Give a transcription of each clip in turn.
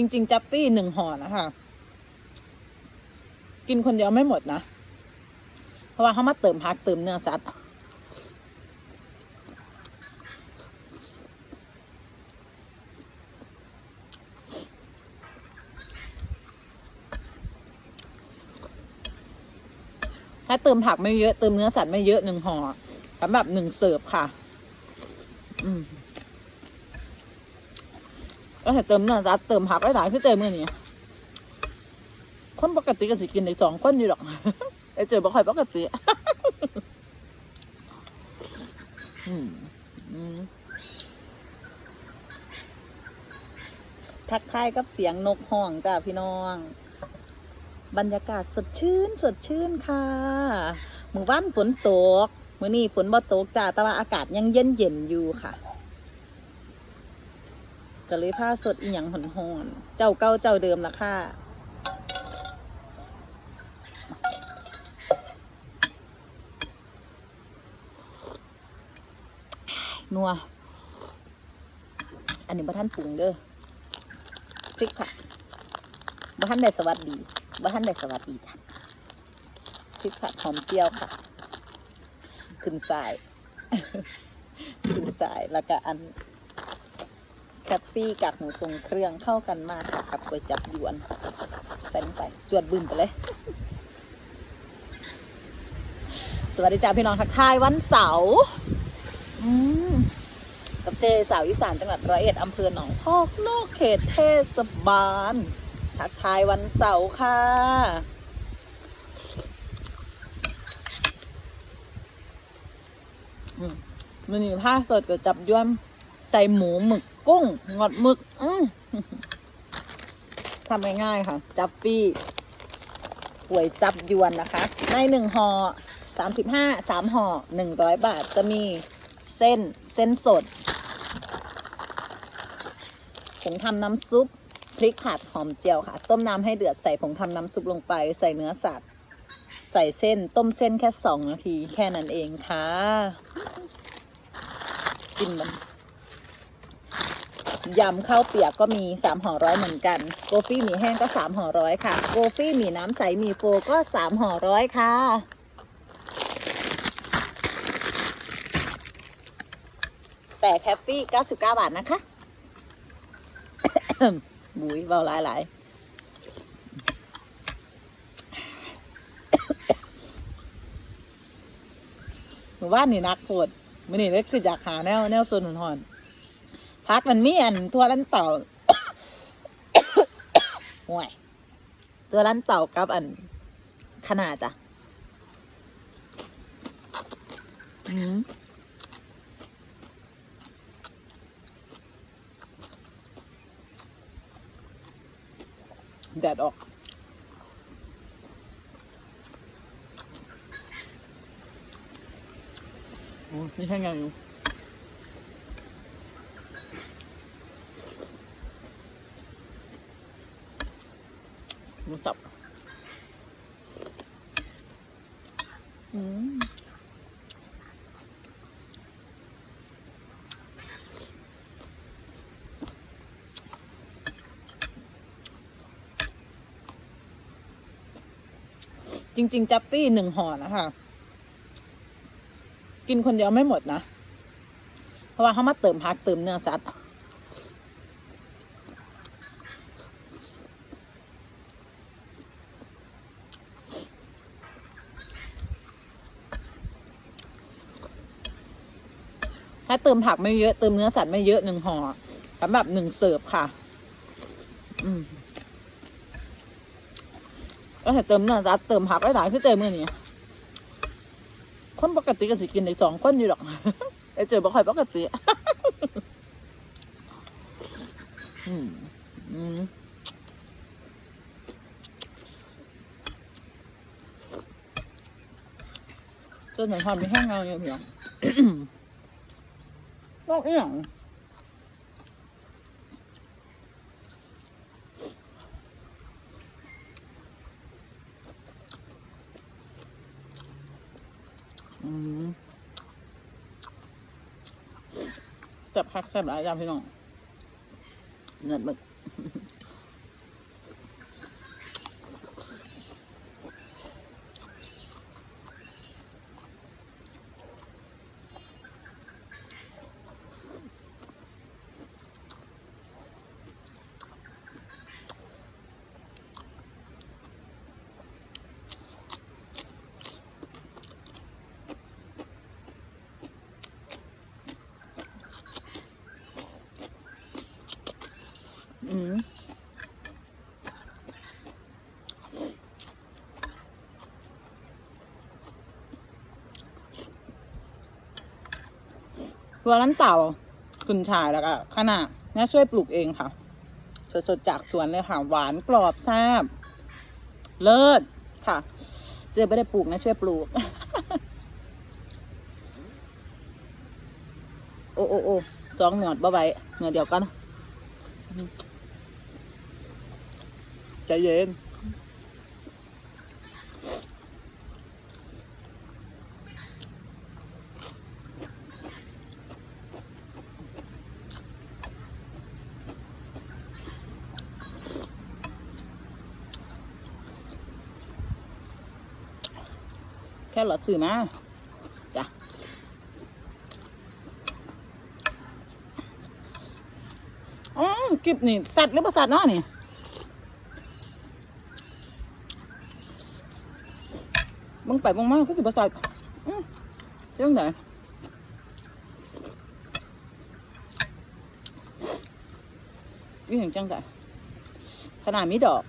จริง ๆ จัปปี้หนึ่งห่อนะคะ กินคนเดียวไม่หมดนะ เพราะว่าเขามาเติมพักเติมเนื้อสัตว์ถ้าเติมผักไม่เยอะเติมเนื้อสัตว์ไม่เยอะหนึ่งห่อสำหรับหนึ่งเสิร์ฟค่ะ อืม ก็ให้เติมเนื้อสัตว์เติมผักหลายๆคือเติมเมื่อนี้คนปกติก็สิกินในสองคนอยู่หรอกไอเจอบ่ค่อยปกติทักทายกับเสียงนกห้องจ้าพี่น้อง บรรยากาศสดชื่น สดชื่นค่ะหมู่บ้านฝนตก มื้อนี้ฝนบ่ตกจ้าแต่ว่าอากาศยังเย็นเย็นอยู่ค่ะ ก็เลยผ้าสดอีหยังหอนหอนเจ้าเก่าเจ้าเดิมละค่ะนัว อันนี้บ่ท่านปรุงเด้อพริกผักบ่ท่านได้สวัสดีบ่ท่านได้สวัสดีจ้ะพริกผักหอมเจียวค่ะ ขึ้นสาย ขึ้นสายแล้วก็อัน แคปปี้กับหมูทรงเครื่องเข้ากันมากค่ะกับก๋วยจับยวน ใส่ลงไป จวดบึ้มไปเลย สวัสดีจ้าพี่น้องทักทายวันเสาร์กับเจสาวอีสานจังหวัดร้อยเอ็ดอำเภอหนองพอกนอกเขตเทศบาล ทักทายวันเสาร์ค่ะมันมีผ้าสดกับจับยวนใส่หมูหมึก กุ้งงอดหมึกอืทำง่ายๆค่ะ จับปี้หวยจับยวนนะคะ ในหนึ่งห่อสามสิบห้าสามห่อหนึ่งร้อยบาทจะมีเส้นเส้นสดผงทำน้ำซุปพริกผัดหอมเจียวค่ะ ต้มน้ำให้เดือดใส่ผงทำน้ำซุปลงไป ใส่เนื้อสัตว์ ใส่เส้นต้มเส้นแค่สองนาที แค่นั้นเองค่ะ กินมัน ยำข้าวเปียกก็มีสามห่อร้อยเหมือนกัน โกฟี่หมี่แห้งก็สามห่อร้อยค่ะ โกฟี่หมี่น้ำใสหมี่โฟก็สามห่อร้อยค่ะแต่แคปปี้99 บาทนะคะบุ้ยเบาหลายหลายหมู่บ้านนี่นักโคตรมื่อนี้เลยคืออยากหาแนวแนวโซนหอน พักมันมีอันทั่วลันเต่าห่วยตัวลันเต่ากับอันขนาดจ้ะแดดออกโอ้นี่แค่ไงอยู่ หมูสับอืมจริง ๆ จัปปี้หนึ่งห่อนะคะ กินคนเดียวไม่หมดนะ เพราะว่าเขามาเติมพักเติมเนื้อสัตว์ ถ้าเติมผักไม่เยอะเติมเนื้อสัตว์ไม่เยอะหนึ่งห่อสำหรับหนึ่งเสิร์ฟค่ะ อืมก็ให้เติมเนื้อสัตว์เติมผักหลายๆคือเติมเมื่อนี้คนปกติก็สิกินในสองคนอยู่หรอกไอเจอบ่ค่อยปกติอืมอืมจนหนังความมีแห้งเงาเนี่ยเพียง นอกอีหยังจับพักแซ่บหลายอย่างพี่น้องเงินมึก อืม ตัวนั้นเต่ากุนชายแล้วก็ขนาดน่าช่วยปลูกเองค่ะ สดๆจากสวนเลยค่ะ หวานกรอบแซ่บเลิศค่ะ เจอไม่ได้ปลูกนะช่วยปลูก โอ้โอ้โอ้สองหนวดบ่ไว้หนวดเดียวกันใจเย็น ค่หลอดสื่อมาจ้ะอ๋อกิบนี่ สัตว์หรือประสัตว์เนาะนี่มึงไปมึงมาคือสิประสัตว์เรื่องไหนนี่เห็นจังไงขนาดมีดอก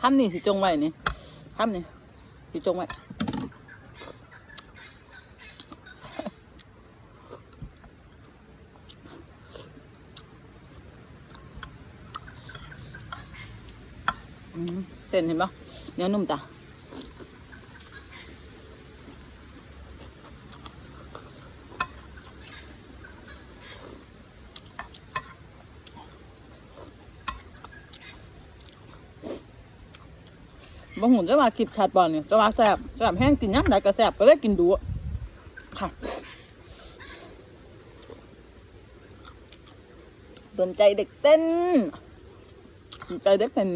ข้ามนี่สิจงไว้นี่ข้ามนี่สิจงไว้เส้นเห็นปะเนื้อนุ่มจ้ะ บางหุ่นจะมากิบชาดบอลเนี่ยจะมาแสบแสบแห้งกินย่ำไหนก็แสบก็เลยกินดูอะค่ะโดนใจเด็กเส้นดนใจเด็กเส้น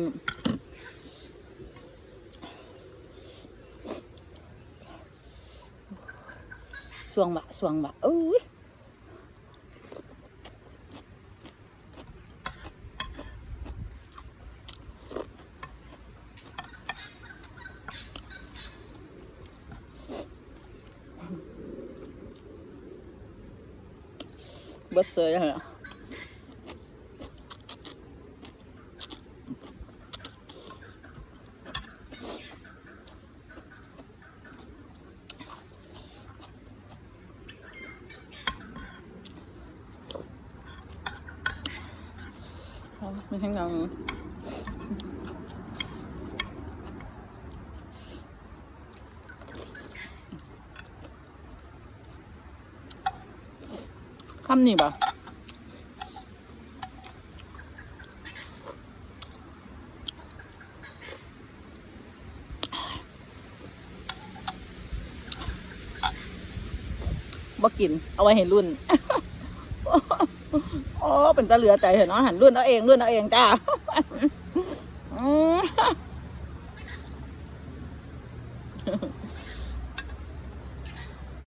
สวงบะสวงบะอุ้ย เบิดเลยเหรอเอาไม่ให้เงาำนี่บะบ่กิน เอาไว้เห็นรุ่น โอ้ เป็นตาเหลือใจเห็นเนาะหันรุ่นเอาเองรุ่นเอาเองจ้า